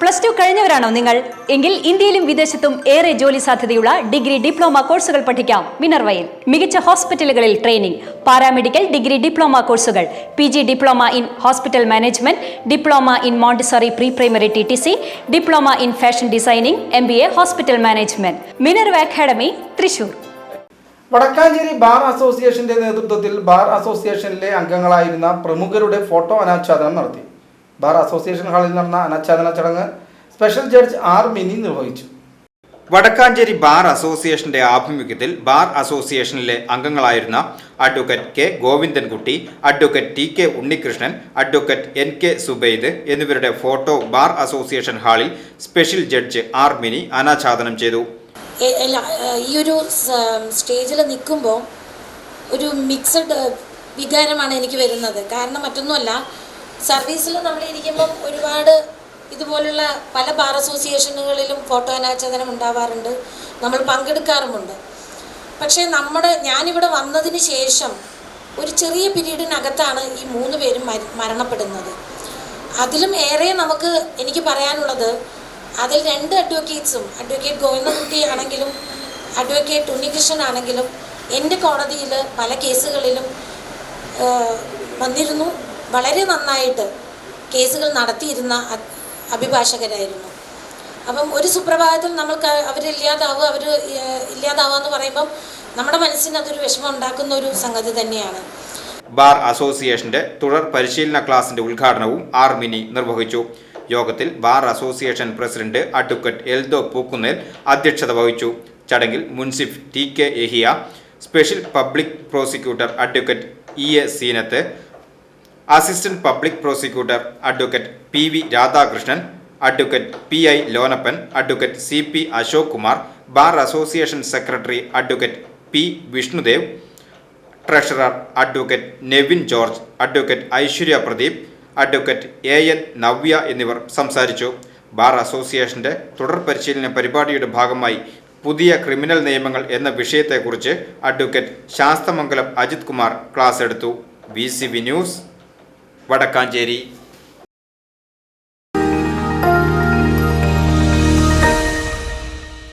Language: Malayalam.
പ്ലസ് ടു കഴിഞ്ഞവരാണോ നിങ്ങൾ? എങ്കിൽ ഇന്ത്യയിലും വിദേശത്തും ഏറെ ജോലി സാധ്യതയുള്ള ഡിഗ്രി ഡിപ്ലോമ കോഴ്സുകൾ പഠിക്കാം. മിനർവയിൽ മികച്ച ഹോസ്പിറ്റലുകളിൽ ട്രെയിനിംഗ് പാരാമെഡിക്കൽ ഡിഗ്രി ഡിപ്ലോമ കോഴ്സുകൾ P G diploma in hospital management diploma in montessori pre primary T T C diploma in fashion designing M B A hospital management. Minerva academy Thrissur. Vadakkanchery bar അസോസിയേഷന്റെ നേതൃത്വത്തിൽ ബാർ അസോസിയേഷനിലെ അംഗങ്ങളായിരുന്ന പ്രമുഖരുടെ ഫോട്ടോ അനാച്ഛാദനം നടത്തി. ബാർ അസോസിയേഷൻ ഹാളിൽ നടന്ന അനച്ഛാദന ചടങ്ങ് സ്പെഷ്യൽ ജഡ്ജ് ആർ മിനി നിർവഹിച്ചു. വടക്കാഞ്ചേരി ബാർ അസോസിയേഷന്റെ ആഭിമുഖ്യത്തിൽ ബാർ അസോസിയേഷനിലെ അംഗങ്ങളായിരുന്ന advocate K Govindankutty advocate T K Unnikrishnan advocate N K Zubaid എന്നിവരുടെ ഫോട്ടോ ബാർ അസോസിയേഷൻ ഹാളിൽ സ്പെഷ്യൽ ജഡ്ജ് ആർ മിനി അനാച്ഛാദനം ചെയ്തു. ഈ ഒരു സ്റ്റേജിൽ നിൽക്കുമ്പോൾ ഒരു മിക്സഡ് വികാരമാണ് എനിക്ക് വരുന്നത്. കാരണം മറ്റൊന്നുമല്ല സർവീസിൽ നമ്മൾ ഇരിക്കുമ്പം ഒരുപാട് ഇതുപോലുള്ള പല ബാർ അസോസിയേഷനുകളിലും ഫോട്ടോ അനാച്ഛാദനം ഉണ്ടാവാറുണ്ട്. നമ്മൾ പങ്കെടുക്കാറുമുണ്ട്. പക്ഷേ നമ്മുടെ ഞാനിവിടെ വന്നതിന് ശേഷം ഒരു ചെറിയ പീരീഡിനകത്താണ് ഈ മൂന്ന് പേരും മരണപ്പെടുന്നത്. അതിലും ഏറെ നമുക്ക് എനിക്ക് പറയാനുള്ളത് അതിൽ രണ്ട് അഡ്വക്കേറ്റ്സും അഡ്വക്കേറ്റ് ഗോവിന്ദകുട്ടി ആണെങ്കിലും അഡ്വക്കേറ്റ് ഉണ്ണികൃഷ്ണൻ ആണെങ്കിലും എന്റെ കോടതിയിൽ പല കേസുകളിലും വന്നിരുന്നു. വളരെ നന്നായിട്ട് കേസുകൾ നടത്തിയിരുന്ന അഭിഭാഷകരായിരുന്നു. അപ്പം ഒരു സുപ്രഭാതത്തിൽ നമ്മൾക്ക് അവരില്ലാതാവുക അവർ ഇല്ലാതാവുക എന്ന് പറയുമ്പം നമ്മുടെ മനസ്സിന് അതൊരു വിഷമം ഉണ്ടാക്കുന്ന ഒരു സംഗതി തന്നെയാണ്. ബാർ അസോസിയേഷന്റെ തുടർ പരിശീലന ക്ലാസിന്റെ ഉദ്ഘാടനവും ആർ മിനി നിർവഹിച്ചു. യോഗത്തിൽ bar association president advocate Eldho Pookkunnel അധ്യക്ഷത വഹിച്ചു. ചടങ്ങിൽ മുൻസിഫ് T K Ehiya special public prosecutor advocate E A Zeenath assistant public prosecutor advocate P V Radhakrishnan advocate P I Lonappan advocate C P Ashok Kumar bar association secretary advocate P Vishnudev treasurer advocate Nevin George advocate Aishwarya Pradeep advocate A N Navya എന്നിവർ സംസാരിച്ചു. ബാർ അസോസിയേഷന്റെ തുടർ പരിശീലന പരിപാടിയുടെ ഭാഗമായി പുതിയ ക്രിമിനൽ നിയമങ്ങൾ എന്ന വിഷയത്തെക്കുറിച്ച് അഡ്വക്കേറ്റ് ശാസ്തമംഗലം അജിത് കുമാർ ക്ലാസ് എടുത്തു. V news Vadakkanchery